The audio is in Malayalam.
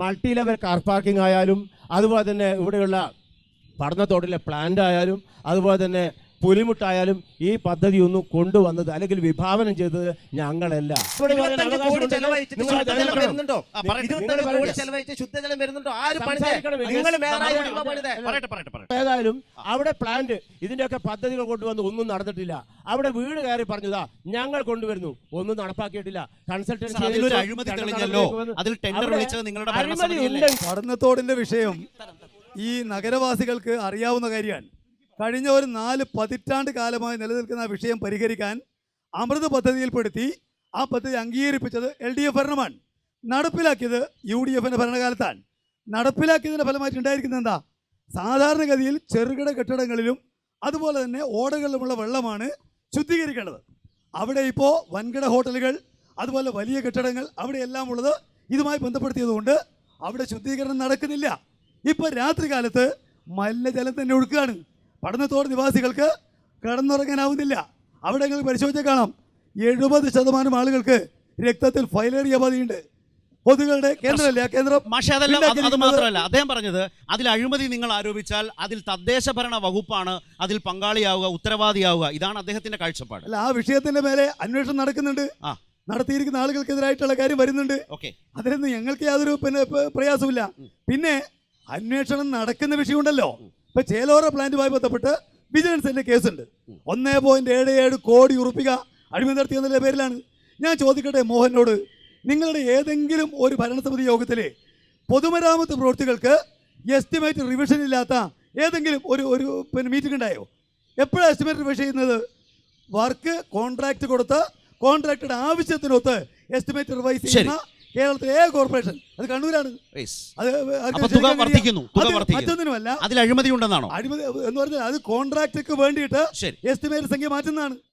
മൾട്ടി ലെവൽ കാർ പാർക്കിംഗ് ആയാലും അതുപോലെ തന്നെ ഇവിടെയുള്ള പഠനത്തോടിലെ പ്ലാന്റ് ആയാലും അതുപോലെ തന്നെ പുലിമുട്ടായാലും ഈ പദ്ധതി ഒന്നും കൊണ്ടുവന്നത് അല്ലെങ്കിൽ വിഭാവനം ചെയ്തത് ഞങ്ങളല്ല. ഏതായാലും അവിടെ പ്ലാന്റ് ഇതിന്റെയൊക്കെ പദ്ധതികൾ കൊണ്ടുവന്ന് ഒന്നും നടന്നിട്ടില്ല. അവിടെ വീട് കയറി പറഞ്ഞതാ ഞങ്ങൾ കൊണ്ടുവരുന്നു. ഒന്നും നടപ്പാക്കിയിട്ടില്ല. കൺസൾട്ടൻസി സാർ, അതിലൊരു അഴിമതി തെളിഞ്ഞല്ലോ. അതിൽ ടെൻഡർ അവിടെ നിങ്ങളുടെ അഴിമതി ഭരണസമിതിയല്ലേ വിഷയം ഈ നഗരവാസികൾക്ക് അറിയാവുന്ന കാര്യമാണ്. കഴിഞ്ഞ ഒരു നാല് പതിറ്റാണ്ട് കാലമായി നിലനിൽക്കുന്ന വിഷയം പരിഹരിക്കാൻ അമൃത് പദ്ധതിയിൽപ്പെടുത്തി ആ പദ്ധതി അംഗീകരിപ്പിച്ചത് എൽ ഡി എഫ് ഭരണമാണ്. നടപ്പിലാക്കിയത് യു ഡി എഫിന്റെ ഭരണകാലത്താണ്. നടപ്പിലാക്കിയതിന്റെ ഫലമായിട്ട് ഉണ്ടായിരിക്കുന്നത് എന്താ? സാധാരണഗതിയിൽ ചെറുകിട കെട്ടിടങ്ങളിലും അതുപോലെ തന്നെ ഓടകളിലുമുള്ള വെള്ളമാണ് ശുദ്ധീകരിക്കേണ്ടത്. അവിടെ ഇപ്പോൾ വൻകിട ഹോട്ടലുകൾ അതുപോലെ വലിയ കെട്ടിടങ്ങൾ അവിടെയെല്ലാം ഉള്ളത് ഇതുമായി ബന്ധപ്പെടുത്തിയതുകൊണ്ട് അവിടെ ശുദ്ധീകരണം നടക്കുന്നില്ല. ഇപ്പോൾ രാത്രി കാലത്ത് മലിനജലം തന്നെ ഒഴുക്കുകയാണ്. പഠനത്തോട് നിവാസികൾക്ക് കിടന്നുറങ്ങാനാവുന്നില്ല. അവിടെ നിങ്ങൾ പരിശോധിച്ചാൽ കാണാം. എഴുപത് ശതമാനം ആളുകൾക്ക് രക്തത്തിൽ ഫൈലേറിയ ബാധയുണ്ട്. പൊതുകളുടെ കേന്ദ്രമല്ല? കേന്ദ്രം പക്ഷേ അതല്ല അത് അത് മാത്രമല്ല. അദ്ദേഹം പറഞ്ഞത് അതിൽ അഴിമതി നിങ്ങൾ ആരോപിച്ചാൽ അതിൽ തദ്ദേശ ഭരണ വകുപ്പാണ് അതിൽ പങ്കാളിയാവുക ഉത്തരവാദിയാവുക. ഇതാണ് അദ്ദേഹത്തിന്റെ കാഴ്ചപ്പാട്. അല്ല ആ വിഷയത്തിന്റെ മേലെ അന്വേഷണം നടക്കുന്നുണ്ട്. ആ. നടത്തിയിരിക്കുന്ന ആളുകൾക്കെതിരായിട്ടുള്ള കാര്യം വരുന്നുണ്ട്. ഓക്കെ. അതിലൊന്നും ഞങ്ങൾക്ക് യാതൊരു പിന്നെ പ്രയാസമില്ല പിന്നെ അന്വേഷണം നടക്കുന്ന വിഷയമുണ്ടല്ലോ. ഇപ്പൊ ചേലോറ പ്ലാന്റുമായി ബന്ധപ്പെട്ട് വിജിലൻസിന്റെ കേസുണ്ട്. ഒന്നേ പോയിന്റ് ഏഴ് ഏഴ് കോടി ഉറുപ്പിക അഴിമതി നടത്തിയെന്നുള്ള പേരിലാണ്. ഞാൻ ചോദിക്കട്ടെ മോഹനോട് നിങ്ങളുടെ ഏതെങ്കിലും ഒരു ഭരണസമിതി യോഗത്തിലെ പൊതുമരാമത്ത് പ്രവൃത്തികൾക്ക് എസ്റ്റിമേറ്റ് റിവിഷൻ ഇല്ലാത്ത ഏതെങ്കിലും ഒരു ഒരു പിന്നെ മീറ്റിംഗ് ഉണ്ടായോ? എപ്പോഴാണ് എസ്റ്റിമേറ്റ് റിവിഷൻ ചെയ്യുന്നത്? വർക്ക് കോൺട്രാക്ട് കൊടുത്ത് കോൺട്രാക്ടറുടെ ആവശ്യത്തിനൊത്ത് എസ്റ്റിമേറ്റ് റിവൈസ് ചെയ്യുന്ന കേരളത്തിലെ ഏക കോർപ്പറേഷൻ അത് കണ്ണൂരാണ്. അത്. മറ്റൊന്നിനുമല്ല അതിൽ അഴിമതി ഉണ്ടെന്നാണോ? അഴിമതി എന്ന് പറഞ്ഞാൽ അത് കോൺട്രാക്ടർക്ക് വേണ്ടിയിട്ട് എസ്റ്റിമേറ്റ് സംഖ്യ മാറ്റുന്നതാണ്.